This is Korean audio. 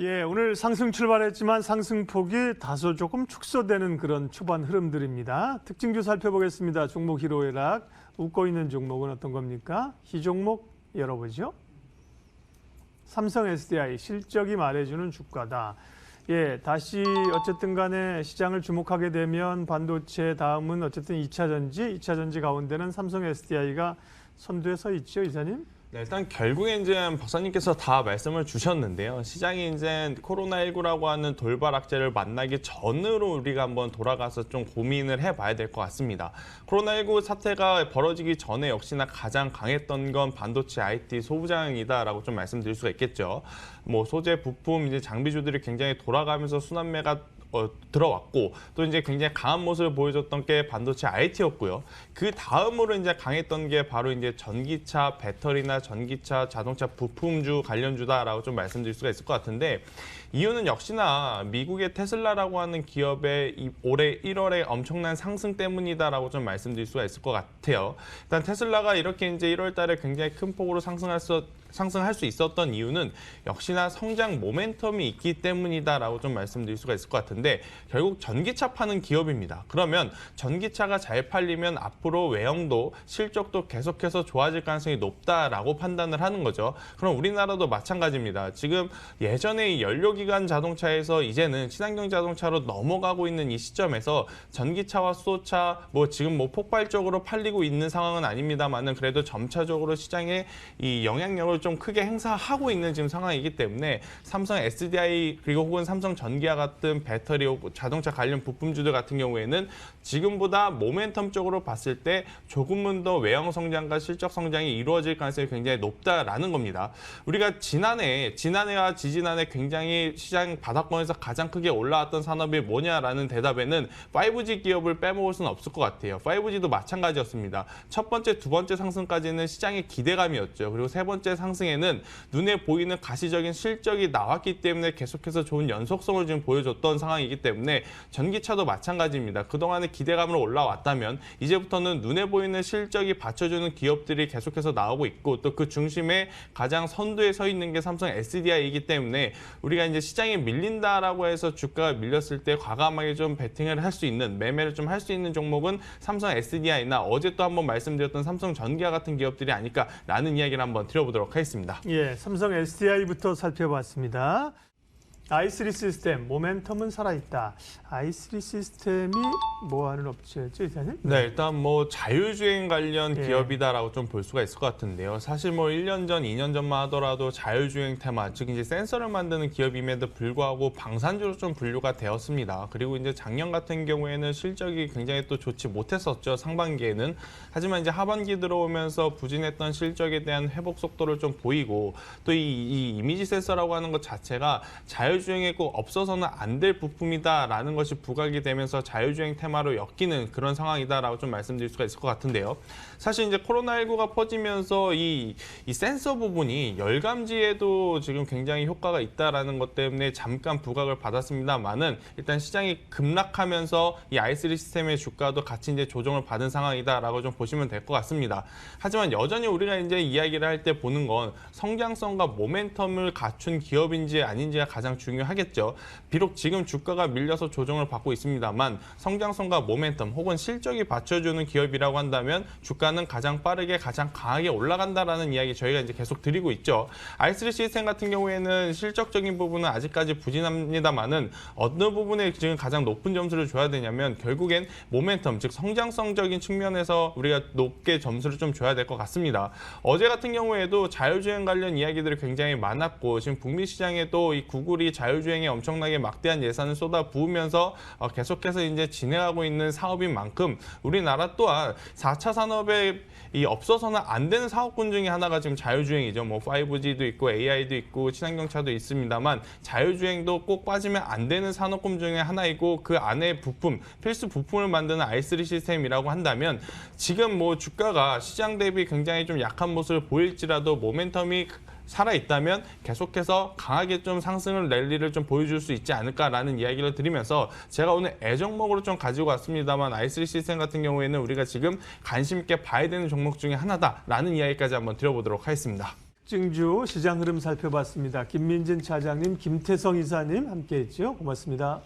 예, 오늘 상승 출발했지만 상승폭이 다소 조금 축소되는 그런 초반 흐름들입니다. 특징주 살펴보겠습니다. 종목 희로애락 웃고 있는 종목은 어떤 겁니까? 희 종목 열어보죠. 삼성 SDI 실적이 말해주는 주가다. 예, 다시 어쨌든 간에 시장을 주목하게 되면 반도체 다음은 어쨌든 2차 전지, 2차 전지 가운데는 삼성 SDI가 선두에 서 있죠, 이사님? 네, 일단 결국에 이제 박사님께서 다 말씀을 주셨는데요. 시장이 이제 코로나19라고 하는 돌발 악재를 만나기 전으로 우리가 한번 돌아가서 좀 고민을 해봐야 될 것 같습니다. 코로나19 사태가 벌어지기 전에 역시나 가장 강했던 건 반도체 IT 소부장이다라고 좀 말씀드릴 수가 있겠죠. 뭐 소재, 부품, 이제 장비주들이 굉장히 돌아가면서 순환매가 어, 들어왔고 또 이제 굉장히 강한 모습을 보여줬던 게 반도체 IT였고요. 그 다음으로 이제 강했던 게 바로 이제 전기차 배터리나 전기차 자동차 부품주 관련주다라고 좀 말씀드릴 수가 있을 것 같은데 이유는 역시나 미국의 테슬라라고 하는 기업의 이 올해 1월에 엄청난 상승 때문이다라고 좀 말씀드릴 수가 있을 것 같아요. 일단 테슬라가 이렇게 이제 1월 달에 굉장히 큰 폭으로 상승할 수 상승할 수 있었던 이유는 역시나 성장 모멘텀이 있기 때문이다라고 좀 말씀드릴 수가 있을 것 같은데 결국 전기차 파는 기업입니다. 그러면 전기차가 잘 팔리면 앞으로 외형도 실적도 계속해서 좋아질 가능성이 높다라고 판단을 하는 거죠. 그럼 우리나라도 마찬가지입니다. 지금 예전에 이 연료기관 자동차에서 이제는 친환경 자동차로 넘어가고 있는 이 시점에서 전기차와 수소차 뭐 지금 뭐 폭발적으로 팔리고 있는 상황은 아닙니다만은 그래도 점차적으로 시장에 이 영향력을 좀 크게 행사하고 있는 지금 상황이기 때문에 삼성 SDI 그리고 혹은 삼성 전기와 같은 배터리 자동차 관련 부품주들 같은 경우에는 지금보다 모멘텀적으로 봤을 때 조금은 더 외형 성장과 실적 성장이 이루어질 가능성이 굉장히 높다라는 겁니다. 우리가 지난해 지난해와 지지난해 굉장히 시장 바닥권에서 가장 크게 올라왔던 산업이 뭐냐라는 대답에는 5G 기업을 빼먹을 수는 없을 것 같아요. 5G도 마찬가지였습니다. 첫 번째, 두 번째 상승까지는 시장의 기대감이었죠. 그리고 세 번째 상승 에는 눈에 보이는 가시적인 실적이 나왔기 때문에 계속해서 좋은 연속성을 지금 보여줬던 상황이기 때문에 전기차도 마찬가지입니다. 그동안의 기대감으로 올라왔다면 이제부터는 눈에 보이는 실적이 받쳐주는 기업들이 계속해서 나오고 있고 또 그 중심에 가장 선두에 서 있는 게 삼성 SDI이기 때문에 우리가 이제 시장에 밀린다라고 해서 주가가 밀렸을 때 과감하게 좀 베팅을 할 수 있는 매매를 좀 할 수 있는 종목은 삼성 SDI나 어제 또 한번 말씀드렸던 삼성 전기와 같은 기업들이 아닐까라는 이야기를 한번 드려보도록 하겠습니다. 예, 삼성 SDI부터 살펴봤습니다. I3 시스템 모멘텀은 살아있다. i3 시스템이 뭐 하는 업체였죠, 이사님? 네, 일단 뭐 자율주행 관련 예. 기업이다라고 좀 볼 수가 있을 것 같은데요. 사실 뭐 1년 전, 2년 전만 하더라도 자율주행 테마, 즉 이제 센서를 만드는 기업임에도 불구하고 방산주로 좀 분류가 되었습니다. 그리고 이제 작년 같은 경우에는 실적이 굉장히 또 좋지 못했었죠. 상반기에는. 하지만 이제 하반기 들어오면서 부진했던 실적에 대한 회복 속도를 좀 보이고 또이 이 이미지 센서라고 하는 것 자체가 자율 주행에 꼭 없어서는 안 될 부품이다라는 것이 부각이 되면서 자율주행 테마로 엮이는 그런 상황이다라고 좀 말씀드릴 수가 있을 것 같은데요. 사실 이제 코로나19가 퍼지면서 이, 이 센서 부분이 열감지에도 지금 굉장히 효과가 있다라는 것 때문에 잠깐 부각을 받았습니다만은 일단 시장이 급락하면서 이 i3 시스템의 주가도 같이 이제 조정을 받은 상황이다라고 좀 보시면 될 것 같습니다. 하지만 여전히 우리가 이제 이야기를 할 때 보는 건 성장성과 모멘텀을 갖춘 기업인지 아닌지가 가장 중요 하겠죠. 비록 지금 주가가 밀려서 조정을 받고 있습니다만 성장성과 모멘텀 혹은 실적이 받쳐주는 기업이라고 한다면 주가는 가장 빠르게 가장 강하게 올라간다라는 이야기 저희가 이제 계속 드리고 있죠. i3 시스템 같은 경우에는 실적적인 부분은 아직까지 부진합니다만은 어느 부분에 지금 가장 높은 점수를 줘야 되냐면 결국엔 모멘텀 즉 성장성적인 측면에서 우리가 높게 점수를 좀 줘야 될 것 같습니다. 어제 같은 경우에도 자율주행 관련 이야기들이 굉장히 많았고 지금 북미 시장에도 이 구글이 자율주행에 엄청나게 막대한 예산을 쏟아 부으면서 어, 계속해서 이제 진행하고 있는 사업인 만큼 우리나라 또한 4차 산업에 이 없어서는 안 되는 사업군 중에 하나가 지금 자율주행이죠. 뭐 5G도 있고 AI도 있고 친환경차도 있습니다만 자율주행도 꼭 빠지면 안 되는 산업군 중에 하나이고 그 안에 부품 필수 부품을 만드는 i3 시스템이라고 한다면 지금 뭐 주가가 시장 대비 굉장히 좀 약한 모습을 보일지라도 모멘텀이 살아 있다면 계속해서 강하게 좀 상승을 랠리를 좀 보여줄 수 있지 않을까라는 이야기를 드리면서 제가 오늘 애정목으로 좀 가지고 왔습니다만 i3 시스템 같은 경우에는 우리가 지금 관심 있게 봐야 되는 종목 중에 하나다라는 이야기까지 한번 드려보도록 하겠습니다. 특징주 시장 흐름 살펴봤습니다. 김민진 차장님, 김태성 이사님 함께했죠. 고맙습니다.